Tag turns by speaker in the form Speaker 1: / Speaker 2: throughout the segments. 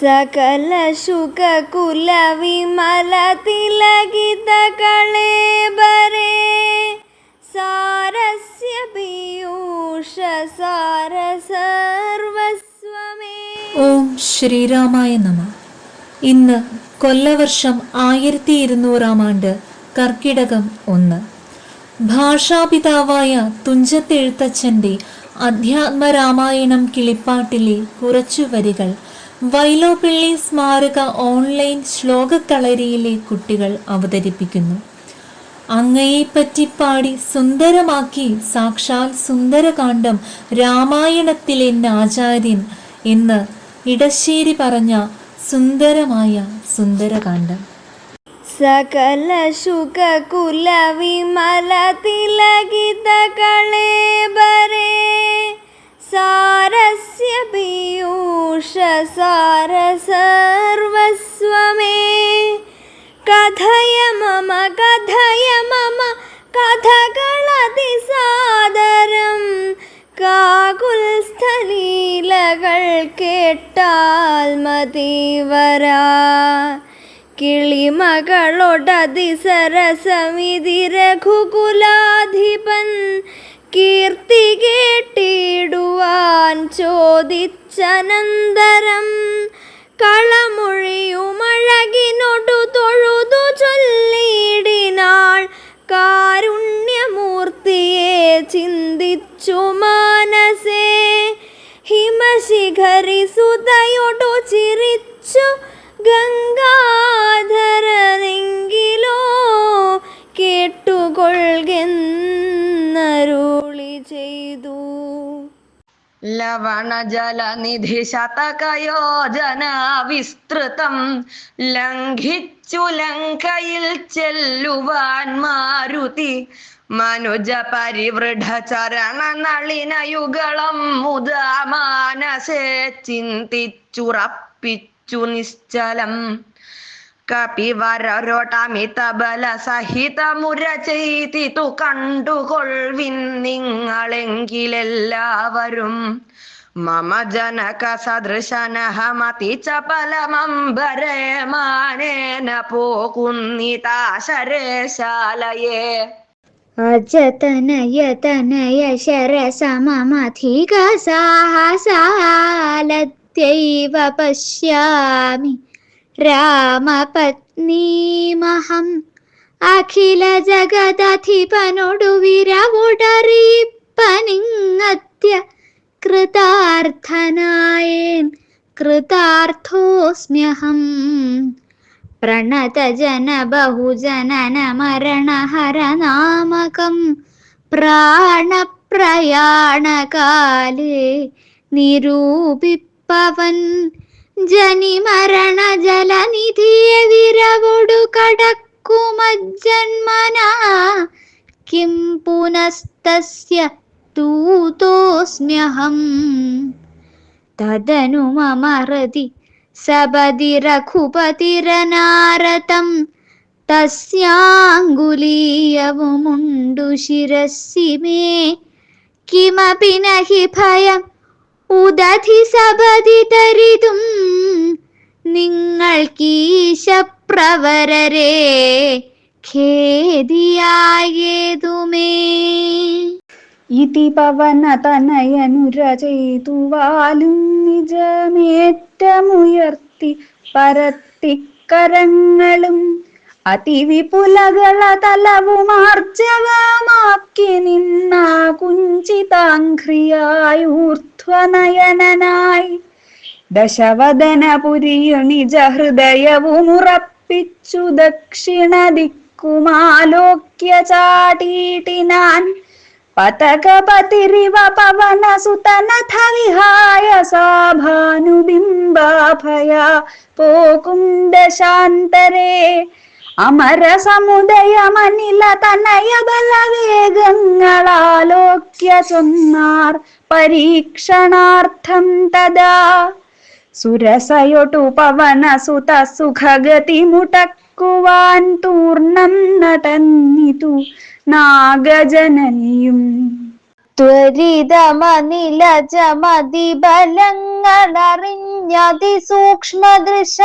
Speaker 1: സകല ശുകകുല വിമല തിലകിത കളേബരേ സാരസ്യ പീയൂഷ സാര സർവസ്വമേ
Speaker 2: ഓം ശ്രീരാമായ നമ. ഇന്ന് കൊല്ലവർഷം ആയിരത്തി ഇരുന്നൂറാം ആണ്ട് കർക്കിടകം ഒന്ന്. ഭാഷാപിതാവായ തുഞ്ചത്തെഴുത്തച്ഛന്റെ അധ്യാത്മരാമായണം കിളിപ്പാട്ടിലെ കുറച്ചു വരികൾ വൈലോപ്പിള്ളി സ്മാരക ഓൺലൈൻ ശ്ലോകക്കളരിയിലെ കുട്ടികൾ അവതരിപ്പിക്കുന്നു. അങ്ങയെപ്പറ്റി പാടി സുന്ദരമാക്കി സാക്ഷാൽ സുന്ദരകാന്ഡം രാമായണത്തിലെ ആചാര്യൻ എന്ന് ഇടശ്ശേരി പറഞ്ഞ സുന്ദരമായ സുന്ദരകാന്ഡം.
Speaker 1: സകല ശുകകുല വിമല ബരേ സർവസ്വമേ കഥയ മമ കഥയ മമ കഥകളതിസാദരം കാകുൽസ്ഥലീലകൾ കേട്ടാൽ മതിവരാ കിളിമകളൊടതിസരസമിതി രഘുകുലാധിപൻ। കീർത്തി കേട്ടിടുവാൻ ചോദിച്ചനന്തരം കളമൊഴിയുമഴകിനൊടു തൊഴുതു ചൊല്ലിയിടിനാൾ കാരുണ്യമൂർത്തിയെ ചിന്തിച്ചു മാനസേ. ഹിമശിഖരി സുതയൊടു ചിരിച്ചു ഗംഗാധരനെങ്കിലോ ചെയ്തു.
Speaker 3: ലവണജലനിധി ശതകയോജന വിസ്തൃതം ലംഘിച്ചു ലങ്കയിൽ ചെല്ലുവാൻ മാരുതി. മനുജ പരിവൃഢ ചരണ നളിനയുഗളം മാനസേ ചിന്തിച്ചുറപ്പിച്ചു നിശ്ചലം. കപിവരൊട്ടമിത ബല സഹിതമുര ചെയ്തിതു കണ്ടുകൊൾവിൻ നിങ്ങളെങ്കിലെല്ലാവരും. മമ ജനക സദൃശനഹമതി ചപലമംബരേ മാനേന പോകുന്നിതാശരേശാലയേ.
Speaker 4: അജതനയതനയ ശരസമമധിക സാഹസാലത്യൈവ പശ്യാമി. രാമപത്നീമഹം. അഖില ജഗദധിപനൊടു വിരവുടറിപ്പനിങ്ങത്യ കൃതാർത്ഥനായേൻ കൃതാർത്ഥോസ്മ്യഹം. പ്രണതജന ബഹുജനന മരണഹരനാമകം പ്രാണപ്രയാണകാലേ നിരൂപിപ്പവൻ ജനിമരണ ജലനിധിയെ വിരവൊടു കടക്കുമജ്ജന്മന. കിം പുനസ്തസ്യ ദൂതോസ്മ്യഹം തദനു മമ ഹൃദി സപതി രഘുപതിരനാരതം. തസ്യാങ്കുലീയവുമുണ്ടു ശിരസി മേ കിമപി നഹി ഭയം ഉദധി സഭതി തരിതും നിങ്ങൾക്കീശപ്രവരരെ ഖേദിയായേതുമേ.
Speaker 5: ഇതി പവനതനയനുരചയിതുവാലും നിജമേറ്റമുയർത്തി പരത്തിക്കരങ്ങളും അതിവിപുലകള തലവുമാർജവമാക്കി കുഞ്ചിതാഘ്രിയായി ഊർധ്വനയനായി ദശവദനപുരിയു നിജ ഹൃദയവുമുറപ്പിച്ചു ദക്ഷിണ ദിക്കുമാലോക്യ ചാടീട്ടിനാൻ പതകപതിരിവ പവന സുതനഥ വിഹായ സാഭാനുബിംബാഭയ പോകും ദശാന്തരേ അമര സമുദയമനില തനയ ബലവേഗങ്ങളാലോക്യ ചൊന്നാർ പരീക്ഷണാർത്ഥം തദാ സുരസയൊട്ടു പവന സുത സുഖഗതി മുടക്കുവാൻ തൂർണം നടന്നിതു നാഗജനനിയും.
Speaker 4: ത്വരിതമനിലജമതിബലങ്ങളറിഞ്ഞതി സൂക്ഷ്മദൃശ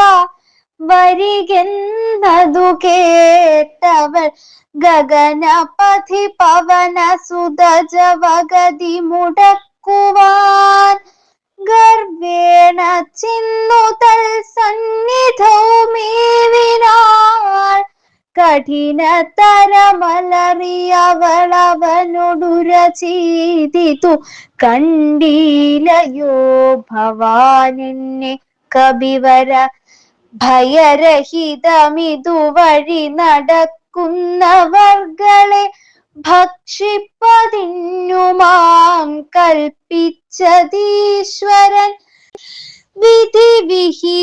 Speaker 4: വരികെന്നതു കേട്ടവൾ ഗഗനപഥി പവന സുതജവഗതി മുടക്കുവാൻ ഗർവേണ ചിന്നു തൽ സന്നിധൗമേവിനാൾ കഠിനതരമലറിയവളവനൊടുര ചെയ്തിതു കണ്ടീലയോ ഭവാനെന്നെ കവിവര ഭയരഹിതമിതുവഴി നടക്കുന്നവർകളെ ഭക്ഷിപ്പതിന്നുമാം കൽപ്പിച്ചതീശ്വരൻ. വിധി വിഹിതമശനമിഹ